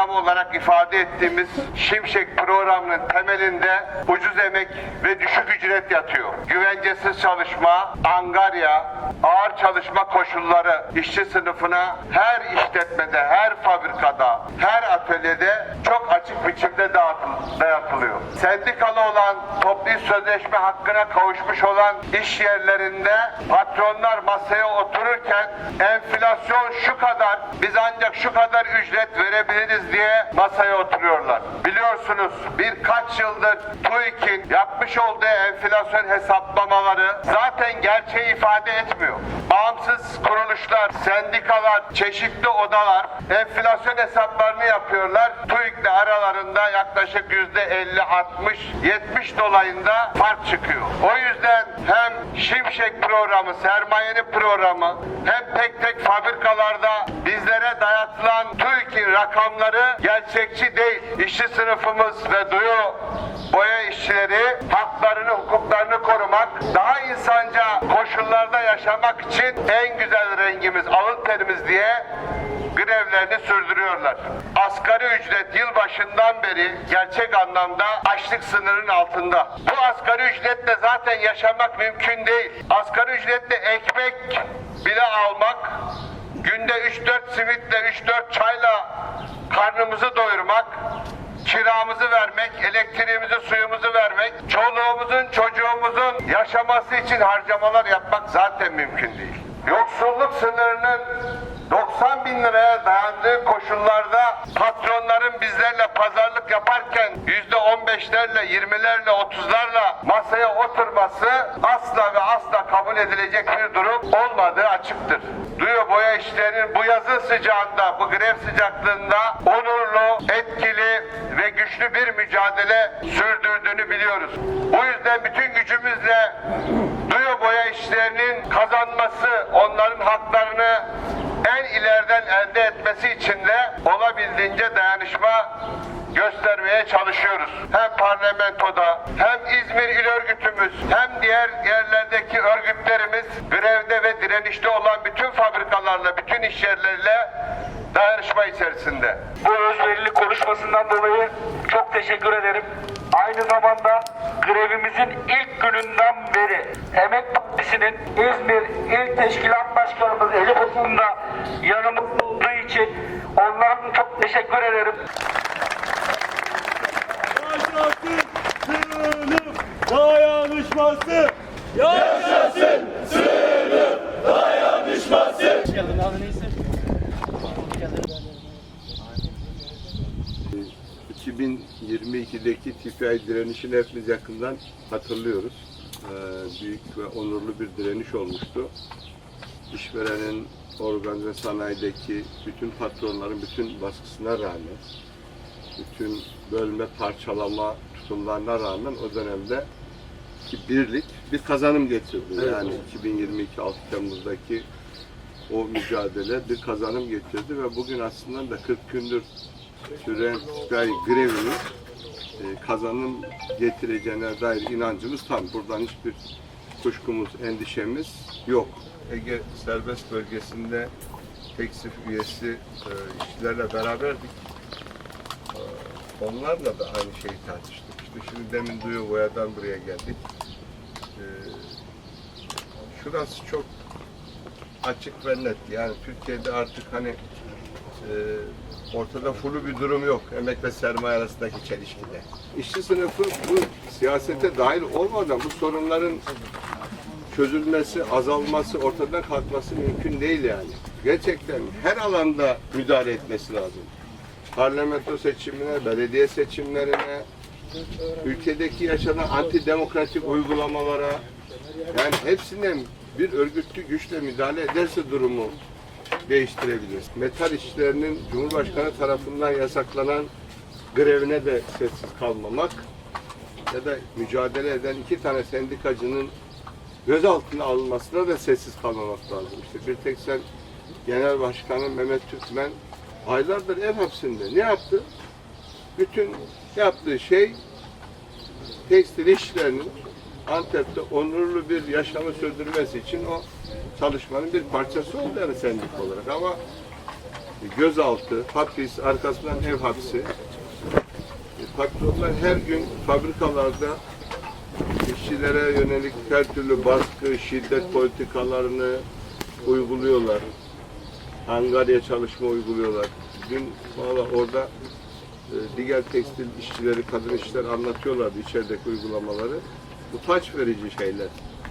programı olarak ifade ettiğimiz Şimşek programının temelinde ucuz emek ve düşük ücret yatıyor. Güvencesiz çalışma, angarya, ağır çalışma koşulları işçi sınıfına her işletmede, her fabrikada, her atölyede çok açık biçimde dağıtıl- dayatılıyor. Sendikalı olan, toplu sözleşme hakkına kavuşmuş olan iş yerlerinde patronlar masaya otururken enflasyon şu kadar, biz ancak şu kadar ücret verebiliriz diye masaya oturuyorlar. Biliyorsunuz birkaç yıldır TÜİK'in yapmış olduğu enflasyon hesaplamaları zaten gerçeği ifade etmiyor. Bağımsız kuruluşlar, sendikalar, çeşitli odalar enflasyon hesaplarını yapıyorlar. TÜİK'le aralarında yaklaşık yüzde 50, 60, 70 dolayında fark çıkıyor. O yüzden hem Şimşek programı, sermayenin programı hem tek tek fabrikalarda bizlere dayatılan TÜİK'in rakamları gerçekçi değil. İşçi sınıfımız ve duyu boya işçileri haklarını, hukuklarını korumak, daha insanca koşullarda yaşamak için en güzel rengimiz, alın terimiz diye grevlerini sürdürüyorlar. Asgari ücret yılbaşından beri gerçek anlamda açlık sınırının altında. Bu asgari ücretle zaten yaşamak mümkün değil. Asgari ücretle ekmek bile almak, günde 3-4 simitle, 3-4 çayla karnımızı doyurmak, kiramızı vermek, elektriğimizi, suyumuzu vermek, çoluğumuzun, çocuğumuzun yaşaması için harcamalar yapmak zaten mümkün değil. Yoksulluk sınırının 90 bin liraya dayandığı koşullarda patronların bizlerle pazarlık yaparken yüzde 15'lerle, 20'lerle, 30'larla masaya oturması asla ve asla kabul edilecek bir durum olmadığı açıktır. Duyu boya işlerinin bu yazın sıcağında, bu grev sıcaklığında onurlu, etkili ve güçlü bir mücadele sürdürdüğünü biliyoruz. Bu yüzden bütün gücümüzle duyu boya işlerinin kazanması, onların haklarını en ileriden elde etmesi için de olabildiğince dayanışma göstermeye çalışıyoruz. Hem parlamentoda hem İzmir İl Örgütümüz hem diğer yerlerdeki örgütlerimiz grevde ve direnişte olan bütün fabrikalarla, bütün iş yerleriyle dayanışma içerisinde. Bu özverili konuşmasından dolayı çok teşekkür ederim. Aynı zamanda grevimizin ilk gününden beri Emek Partisi'nin İzmir İl Teşkilat Başkanımız Elif Uzun da yanımızda olduğu için onlara çok teşekkür ederim. Yaşasın sınıf dayanışması. Yaşasın sınıf dayanışması. 2022'deki TPI direnişini hepimiz yakından hatırlıyoruz. Ee, büyük ve onurlu bir direniş olmuştu. İşverenin organize sanayideki bütün patronların bütün baskısına rağmen, bütün bölme, parçalama tutumlarına rağmen o dönemde ki birlik bir kazanım getirdi. Yani 2022 6 Temmuz'daki o mücadele bir kazanım getirdi ve bugün aslında da 40 gündür süren TPI grevinin e, kazanım getireceğine dair inancımız tam. Buradan hiçbir kuşkumuz, endişemiz yok. Ege serbest bölgesinde teksif üyesi e, işçilerle beraberdik. E, onlarla da aynı şeyi tartıştık. İşte şimdi demin Duyu Boya'dan buraya geldik. Şurası çok açık ve net. Yani Türkiye'de artık hani ortada fulu bir durum yok emek ve sermaye arasındaki çelişkide. İşçi sınıfı bu siyasete dahil olmadan bu sorunların çözülmesi, azalması, ortadan kalkması mümkün değil yani. Gerçekten her alanda müdahale etmesi lazım. Parlamento seçimine, belediye seçimlerine, ülkedeki yaşanan antidemokratik uygulamalara, yani hepsine bir örgütlü güçle müdahale ederse durumu değiştirebilir. Metal işçilerinin Cumhurbaşkanı tarafından yasaklanan grevine de sessiz kalmamak ya da mücadele eden iki tane sendikacının gözaltına alınmasına da sessiz kalmamak lazım. İşte bir tek sen Genel Başkanı Mehmet Türkmen aylardır ev hapsinde. Ne yaptı? Bütün yaptığı şey tekstil işçilerinin Antep'te onurlu bir yaşamı sürdürmesi için o çalışmanın bir parçası oldu yani sendik olarak ama gözaltı, hapis, arkasından ev hapsi. E, Patronlar her gün fabrikalarda işçilere yönelik her türlü baskı, şiddet politikalarını uyguluyorlar. Angarya çalışma uyguluyorlar. Dün valla orada e, diğer tekstil işçileri, kadın işçiler anlatıyorlardı içerideki uygulamaları. Utanç verici şeyler.